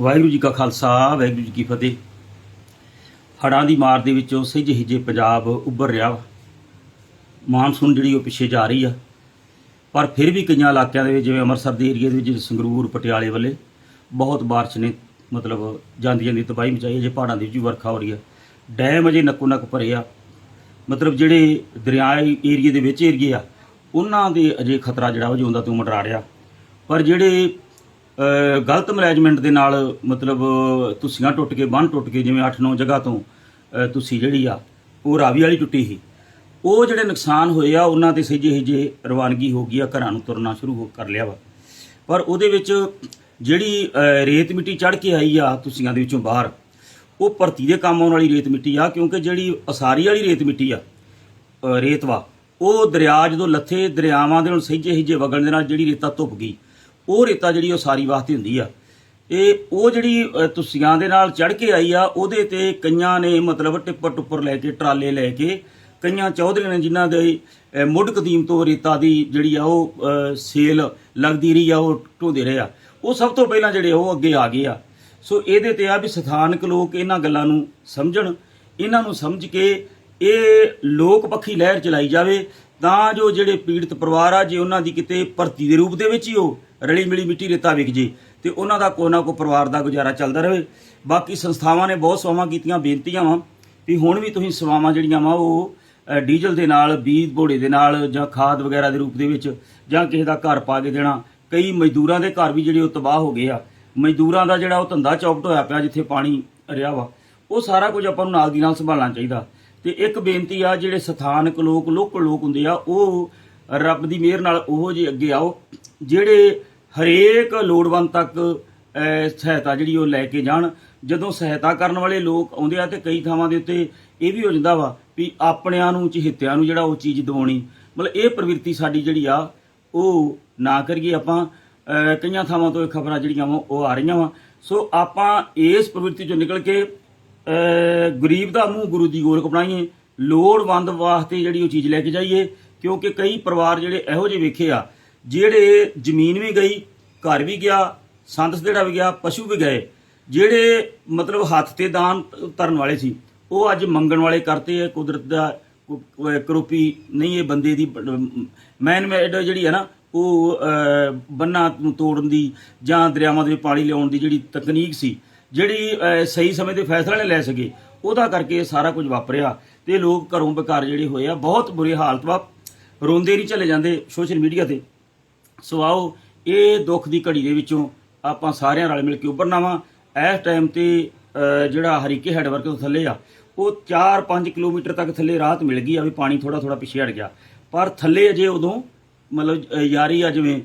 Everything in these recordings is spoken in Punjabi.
ਵਾਹਿਗੁਰੂ ਜੀ ਕਾ ਖਾਲਸਾ, ਵਾਹਿਗੁਰੂ ਜੀ ਕੀ ਫਤਿਹ। ਹੜ੍ਹਾਂ ਦੀ ਮਾਰ ਦੇ ਵਿੱਚੋਂ ਸਹਿਜ ਹਿਜੇ ਪੰਜਾਬ ਉੱਭਰ ਰਿਹਾ ਵਾ। ਮਾਨਸੂਨ ਜਿਹੜੀ ਉਹ ਪਿੱਛੇ ਜਾ ਰਹੀ ਆ। ਪਰ ਫਿਰ ਵੀ ਕਈਆਂ ਇਲਾਕਿਆਂ ਦੇ ਵਿੱਚ, ਜਿਵੇਂ ਅੰਮ੍ਰਿਤਸਰ ਦੇ ਏਰੀਆ ਦੇ ਵਿੱਚ ਸੰਗਰੂਰ, ਪਟਿਆਲੇ ਵੱਲੇ, ਬਹੁਤ ਬਾਰਿਸ਼ ਨੇ। ਮਤਲਬ ਜਾਂਦੀ ਜਾਂਦੀ ਤਬਾਹੀ ਮਚਾਈ ਹੈ ਜੇ ਪਹਾੜਾਂ ਦੇ ਵਿੱਚ ਵੀ ਵਰਖਾ ਹੋ ਰਹੀ ਆ। ਡੈਮ ਅਜੇ ਨੱਕੋ ਨੱਕ ਭਰੇ ਆ। ਮਤਲਬ ਜਿਹੜੇ ਦਰਿਆਈ ਏਰੀਏ ਦੇ ਵਿੱਚ ਏਰੀਏ ਆ, ਉਹਨਾਂ ਦੇ ਅਜੇ ਖਤਰਾ ਜਿਹੜਾ ਉਹ ਜਿਉਂਦਾ ਤੂੰ ਮੰਡਰਾ ਰਿਹਾ ਪਰ ਜਿਹੜੇ ਗਲਤ ਮੈਨੇਜਮੈਂਟ ਦੇ ਨਾਲ ਮਤਲਬ ਤੁਸੀਆਂ ਟੁੱਟ ਕੇ ਬੰਨ ਟੁੱਟ ਕੇ ਜਿਵੇਂ 8-9 ਜਗ੍ਹਾ ਤੋਂ ਅ, ਤੁਸੀਂ ਜਿਹੜੀ ਆ ਉਹ ਰਾਵੀ ਵਾਲੀ ਟੁੱਟੀ ਸੀ। ਉਹ ਜਿਹੜੇ ਨੁਕਸਾਨ ਹੋਏ ਆ ਉਹਨਾਂ ਤੇ ਸਹਿਜੇ ਹਿਜੇ ਰਵਾਨਗੀ ਹੋ ਗਈ ਆ ਘਰਾਂ ਨੂੰ ਤੁਰਨਾ ਸ਼ੁਰੂ ਹੋ- ਕਰ ਲਿਆ ਵਾ। ਪਰ ਉਹਦੇ ਵਿੱਚ ਜਿਹੜੀ ਰੇਤ ਮਿੱਟੀ ਚੜ ਕੇ ਆਈ ਆ ਤੁਸੀਆਂ ਦੇ ਵਿੱਚੋਂ ਬਾਹਰ ਉਹ ਭਰਤੀ ਦੇ ਕੰਮ ਆਉਣ ਵਾਲੀ ਰੇਤ ਮਿੱਟੀ ਆ ਕਿਉਂਕਿ ਜਿਹੜੀ ਅਸਾਰੀ ਵਾਲੀ ਰੇਤ ਮਿੱਟੀ ਆ ਰੇਤਵਾ ਉਹ ਦਰਿਆ ਜਦੋਂ ਲੱਥੇ ਦਰਿਆਵਾਂ ਦੇ ਨਾਲ ਸਹਿਜੇ ਹਿਜੇ ਵਗਣ ਦੇ ਨਾਲ ਜਿਹੜੀ ਰੇਤਾ ਧੁੱਪ ਗਈ ਉਹ ਰੇਤਾ ਜਿਹੜੀ ਉਹ ਸਾਰੀ ਵਾਸਤੇ ਹੁੰਦੀ ਆ। ਇਹ ਉਹ ਜਿਹੜੀ ਅ, ਤੁਸੀਆਂ ਦੇ ਨਾਲ ਚੜ ਕੇ ਆਈ ਆ ਉਹਦੇ ਤੇ ਕਈਆਂ ਨੇ ਮਤਲਬ ਟਿੱਪਰ ਟੁੱਪਰ ਲੈ ਕੇ ਟਰਾਲੇ ਲੈ ਕੇ ਕਈਆਂ ਚੌਧਰੀਆਂ ਨੇ ਜਿਨ੍ਹਾਂ ਦੇ ਮੁੱਢ ਕਦੀਮ ਤੋਂ ਰੇਤਾ ਦੀ ਜਿਹੜੀ ਆ ਉਹ ਸੇਲ ਲੱਗਦੀ ਰਹੀ ਆ ਉਹ ਢੋਦੇ ਰਹੇ ਆ। ਉਹ ਸਭ ਤੋਂ ਪਹਿਲਾਂ ਜਿਹੜੇ ਉਹ ਅੱਗੇ ਆ ਗਏ ਆ। ਸੋ ਇਹਦੇ ਤੇ ਆ ਵੀ ਸਥਾਨਕ ਲੋਕ ਇਹਨਾਂ ਗੱਲਾਂ ਨੂੰ ਸਮਝਣ ਇਹਨਾਂ ਨੂੰ ਸਮਝ ਕੇ ਇਹ ਲੋਕ ਪੱਖੀ ਲਹਿਰ ਚਲਾਈ ਜਾਵੇ ਤਾਂ ਜੋ ਜਿਹੜੇ ਪੀੜਤ ਪਰਿਵਾਰ ਆ, ਜੇ ਉਹਨਾਂ ਦੀ ਕਿਤੇ ਭਰਤੀ ਦੇ ਰੂਪ ਦੇ ਵਿੱਚ ਹੀ ਉਹ ਰਲੀ ਮਿਲੀ ਮਿੱਟੀ ਰੇਤਾ ਵਿਕ ਜੇ, ਤੇ ਉਹਨਾਂ ਦਾ ਕੋਈ ਨਾ ਕੋਈ ਪਰਿਵਾਰ ਦਾ ਗੁਜ਼ਾਰਾ ਚੱਲਦਾ ਰਹੇ। ਬਾਕੀ ਸੰਸਥਾਵਾਂ ਨੇ ਬਹੁਤ ਸੇਵਾਵਾਂ ਕੀਤੀਆਂ, ਬੇਨਤੀਆਂ ਵਾ ਵੀ ਹੁਣ ਵੀ ਤੁਸੀਂ ਸੇਵਾਵਾਂ ਜਿਹੜੀਆਂ ਵਾ, ਉਹ ਡੀਜ਼ਲ ਦੇ ਨਾਲ, ਬੀਜ ਬੋੜੇ ਦੇ ਨਾਲ ਜਾਂ ਖਾਦ ਵਗੈਰਾ ਦੇ ਰੂਪ ਦੇ ਵਿੱਚ ਜਾਂ ਕਿਸੇ ਦਾ ਘਰ ਪਾ ਕੇ ਦੇਣਾ। ਕਈ ਮਜ਼ਦੂਰਾਂ ਦੇ ਘਰ ਵੀ ਜਿਹੜੇ ਉਹ ਤਬਾਹ ਹੋ ਗਏ ਆ। ਮਜ਼ਦੂਰਾਂ ਦਾ ਜਿਹੜਾ ਉਹ ਧੰਦਾ ਚੌਪਟ ਹੋਇਆ ਪਿਆ ਜਿੱਥੇ ਪਾਣੀ ਰਿਹਾ ਵਾ, ਉਹ ਸਾਰਾ ਕੁਝ ਆਪਾਂ ਨੂੰ ਨਾਲ ਦੀ ਨਾਲ ਸੰਭਾਲਣਾ ਚਾਹੀਦਾ। ਤੇ ਇੱਕ ਬੇਨਤੀ ਆ, ਜਿਹੜੇ ਸਥਾਨਕ ਲੋਕ, ਲੋਕਲ ਲੋਕ ਹੁੰਦੇ ਆ, ਉਹ ਰੱਬ ਦੀ ਮਿਹਰ ਨਾਲ ਉਹੋ ਜਿਹੇ ਅੱਗੇ ਆਓ, ਜਿਹੜੇ ਹਰੇਕ ਲੋੜਵੰਦ ਤੱਕ ਸਹਾਇਤਾ ਜਿਹੜੀ ਉਹ ਲੈ ਕੇ ਜਾਣ। ਜਦੋਂ ਸਹਾਇਤਾ ਕਰਨ ਵਾਲੇ ਲੋਕ ਆਉਂਦੇ ਆ ਤੇ ਕਈ ਥਾਵਾਂ ਦੇ ਉੱਤੇ ਇਹ ਵੀ ਹੋ ਜਾਂਦਾ ਵਾ ਵੀ ਆਪਣਿਆਂ ਨੂੰ ਚਹਿੱਤਿਆਂ ਨੂੰ ਜਿਹੜਾ ਉਹ ਚੀਜ਼ ਦਿਵਾਉਣੀ। ਮਤਲਬ ਇਹ ਪ੍ਰਵਿਰਤੀ ਸਾਡੀ ਜਿਹੜੀ ਆ, ਉਹ ਨਾ ਕਰੀਏ ਆਪਾਂ। ਕਈਆਂ ਥਾਵਾਂ ਤੋਂ ਇਹ ਖਬਰਾਂ ਜਿਹੜੀਆਂ ਵਾ, ਉਹ ਆ ਰਹੀਆਂ ਵਾ। ਸੋ ਆਪਾਂ ਇਸ ਪ੍ਰਵਿਰਤੀ ਚੋਂ ਨਿਕਲ ਕੇ ਗਰੀਬ ਦਾ ਮੂੰਹ ਗੁਰੂ ਦੀ ਗੋਲਕ ਬਣਾਈਏ ਲੋੜਵੰਦ ਵਾਸਤੇ ਜਿਹੜੀ ਉਹ ਚੀਜ਼ ਲੈ ਕੇ ਜਾਈਏ ਕਿਉਂਕਿ ਕਈ ਪਰਿਵਾਰ ਜਿਹੜੇ ਇਹੋ ਜਿਹੇ ਵੇਖੇ ਆ ਜਿਹੜੇ ਜ਼ਮੀਨ ਵੀ ਗਈ ਘਰ ਵੀ ਗਿਆ ਸੰਤ ਜਿਹੜਾ ਵੀ ਗਿਆ ਪਸ਼ੂ ਵੀ ਗਏ ਜਿਹੜੇ ਮਤਲਬ ਹੱਥ ਤੇ ਦਾਨ ਧਰਨ ਵਾਲੇ ਸੀ ਉਹ ਅੱਜ ਮੰਗਣ ਵਾਲੇ ਕਰਤੇ ਆ ਕੁਦਰਤ ਦਾ ਕਰੋਪੀ ਨਹੀਂ ਇਹ ਬੰਦੇ ਦੀ ਮੈਨ ਮੇਡ ਜਿਹੜੀ ਹੈ ਨਾ ਉਹ ਅਹ, ਬੰਨਾਂ ਨੂੰ ਤੋੜਨ ਦੀ ਜਾਂ ਦਰਿਆਵਾਂ ਦੇ ਪਾਣੀ ਲਿਆਉਣ ਦੀ ਜਿਹੜੀ ਤਕਨੀਕ ਸੀ ਜਿਹੜੀ ਸਹੀ ਸਮੇਂ ਤੇ ਫੈਸਲਾ ਨਹੀਂ ਲੈ ਸਕੇ, ਉਹਦਾ ਕਰਕੇ ਇਹ ਸਾਰਾ ਕੁਝ ਵਾਪਰਿਆ ਤੇ ਲੋਕ ਘਰੋਂ ਬੇਕਾਰ ਜਿਹੜੇ ਹੋਏ ਆ, ਬਹੁਤ ਬੁਰੀ ਹਾਲਤ ਵਾ। ਰੋਂਦੇ ਨਹੀਂ ਚਲੇ ਜਾਂਦੇ ਸੋਸ਼ਲ ਮੀਡੀਆ ਤੇ। ਸੋ ਆਓ, ਇਹ ਦੁੱਖ ਦੀ ਘੜੀ ਦੇ ਵਿੱਚੋਂ ਆਪਾਂ ਸਾਰਿਆਂ ਰਲ ਮਿਲ ਕੇ ਉੱਭਰਨਾ ਵਾ। ਇਸ ਟਾਈਮ ਤੇ ਜਿਹੜਾ ਹਰੀਕੇ ਹੈਡਵਰਕ ਤੋਂ ਥੱਲੇ ਆ, ਉਹ 4-5 ਕਿਲੋਮੀਟਰ ਤੱਕ ਥੱਲੇ ਰਾਹਤ ਮਿਲ ਗਈ ਆ ਵੀ ਪਾਣੀ ਥੋੜਾ ਥੋੜਾ ਪਿੱਛੇ ਹਟ ਗਿਆ। ਪਰ ਥੱਲੇ ਅਜੇ ਉਦੋਂ, ਮਤਲਬ ਯਾਰੀ ਆ ਜਿਵੇਂ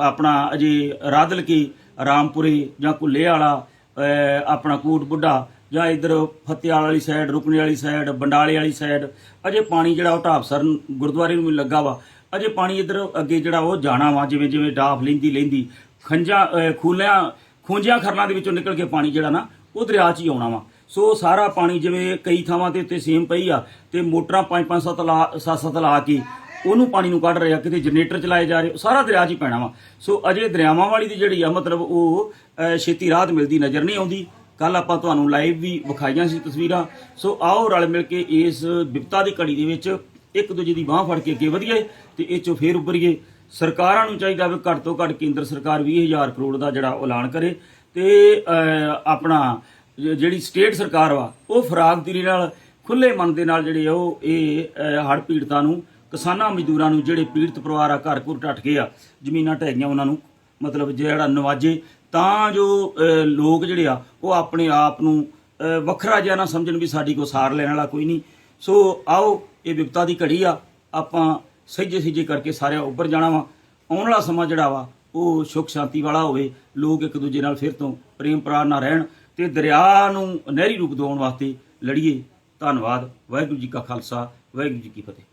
ਆਪਣਾ ਅਜੇ ਰਾਦਲ ਕੀ ਰਾਮਪੁਰੇ ਜਾਂ ਕੁੱਲੇ ਵਾਲਾ ਆਪਣਾ ਕੋਟ ਬੁੱਢਾ ਜਾਂ ਇਧਰ ਫਤਿਆਲ ਵਾਲੀ ਸਾਈਡ ਰੁਕਣੇ ਵਾਲੀ ਸਾਈਡ ਬੰਡਾਲੇ ਵਾਲੀ ਸਾਈਡ ਅਜੇ ਪਾਣੀ ਜਿਹੜਾ ਉਹ ਢਾਬਸਰ ਗੁਰਦੁਆਰੇ ਨੂੰ ਵੀ ਲੱਗਾ ਵਾ। ਅਜੇ ਪਾਣੀ ਇਧਰ ਅੱਗੇ ਜਿਹੜਾ ਉਹ ਜਾਣਾ ਵਾ, ਜਿਵੇਂ ਜਿਵੇਂ ਡਾਫ ਲੈਂਦੀ ਲੈਂਦੀ, ਖੰਜਾ ਖੂਲਿਆਂ, ਖੂੰਜਿਆਂ ਖਰਨਾਂ ਦੇ ਵਿੱਚੋਂ ਨਿਕਲ ਕੇ ਪਾਣੀ ਜਿਹੜਾ ਨਾ ਉਹ ਦਰਿਆ 'ਚ ਹੀ ਆਉਣਾ ਵਾ। ਸੋ ਸਾਰਾ ਪਾਣੀ ਜਿਵੇਂ ਕਈ ਥਾਵਾਂ ਤੇ ਉੱਤੇ ਸੇਮ ਪਈ ਆ, ਤੇ ਮੋਟਰਾਂ 5-5 ਸੱਤ ਲਾ 7-7 ਲਾ ਕੇ ਉਹਨੂੰ ਪਾਣੀ ਨੂੰ ਕੱਢ ਰਿਹਾ, ਕਿਤੇ ਜਨਰੇਟਰ ਚਲਾਏ ਜਾ ਰਹੇ ਸਾਰਾ ਦਰਿਆ 'ਚ ਹੀ ਪੈਣਾ ਵਾ। ਸੋ ਅਜੇ ਦਰਿਆਵਾਂ ਵਾਲੀ ਦੀ ਜਿਹੜੀ ਆ, ਮਤਲਬ ਉਹ ਛੇਤੀ ਰਾਹਤ ਮਿਲਦੀ ਨਜ਼ਰ ਨਹੀਂ ਆਉਂਦੀ। ਕੱਲ ਆਪਾਂ ਤੁਹਾਨੂੰ ਲਾਈਵ ਵੀ ਵਿਖਾਈਆਂ ਸੀ ਤਸਵੀਰਾਂ। ਸੋ ਆਓ ਰਲ ਮਿਲ ਕੇ ਇਸ ਵਿਪਤਾ ਦੀ ਘੜੀ ਦੇ ਵਿੱਚ ਇੱਕ ਦੂਜੇ ਦੀ ਬਾਹ ਫੜ ਕੇ ਅੱਗੇ ਵਧੀਏ ਤੇ ਇਹ ਚੋਂ ਫੇਰ ਉੱਭਰੀਏ। ਸਰਕਾਰਾਂ ਨੂੰ ਚਾਹੀਦਾ ਵੀ ਘੱਟ ਤੋਂ ਘੱਟ ਕੇਂਦਰ ਸਰਕਾਰ 20000 ਕਰੋੜ ਦਾ ਜਿਹੜਾ ਐਲਾਨ ਕਰੇ ਤੇ ਆਪਣਾ ਜਿਹੜੀ ਸਟੇਟ ਸਰਕਾਰ ਵਾ, ਉਹ ਫਰਾਗਦਿਰੀ ਨਾਲ ਖੁੱਲੇ ਮਨ ਦੇ ਨਾਲ ਜਿਹੜੇ ਆ ਉਹ ਇਹ ਹੜ ਪੀੜਤਾਂ ਨੂੰ ਕਿਸਾਨਾਂ ਮਜ਼ਦੂਰਾਂ ਨੂੰ ਜਿਹੜੇ ਪੀੜਤ ਪਰਿਵਾਰ ਆ, ਘਰ ਘਰ ਟੱਟ ਗਏ ਆ, ਜ਼ਮੀਨਾਂ ਢਹਿ ਗਈਆਂ ਉਹਨਾਂ ਨੂੰ, ਮਤਲਬ ਜਿਹੜਾ ਨਵਾਜੇ, ਤਾਂ ਜੋ ਲੋਕ ਜਿਹੜੇ ਆ, ਉਹ ਆਪਣੇ ਆਪ ਨੂੰ ਵੱਖਰਾ ਜਿਹਾ ਨਾ ਸਮਝਣ ਵੀ ਸਾਡੀ ਕੋ ਸਾਰ ਲੈਣ ਵਾਲਾ ਕੋਈ ਨਹੀਂ। ਸੋ ਆਓ, ਇਹ ਵਿਪਤਾ ਦੀ ਘੜੀ ਆ, ਆਪਾਂ ਸਹਿਜੇ ਸਹਿਜੇ ਕਰਕੇ ਸਾਰਿਆਂ ਉੱਪਰ ਜਾਣਾ ਵਾ। ਆਉਣ ਵਾਲਾ ਸਮਾਂ ਜਿਹੜਾ ਵਾ, ਉਹ ਸੁਖ ਸ਼ਾਂਤੀ ਵਾਲਾ ਹੋਵੇ, ਲੋਕ ਇੱਕ ਦੂਜੇ ਨਾਲ ਫਿਰ ਤੋਂ ਪ੍ਰੇਮ ਪਿਆਰ ਨਾਲ ਰਹਿਣ ਤੇ ਦਰਿਆ ਨੂੰ ਨਹਿਰੀ ਰੂਪ ਦਿਵਾਉਣ ਵਾਸਤੇ ਲੜੀਏ। ਧੰਨਵਾਦ, ਵਾਹਿਗੁਰੂ ਜੀ ਕਾ ਖਾਲਸਾ, ਵਾਹਿਗੁਰੂ ਜੀ ਕੀ ਫਤਿਹ।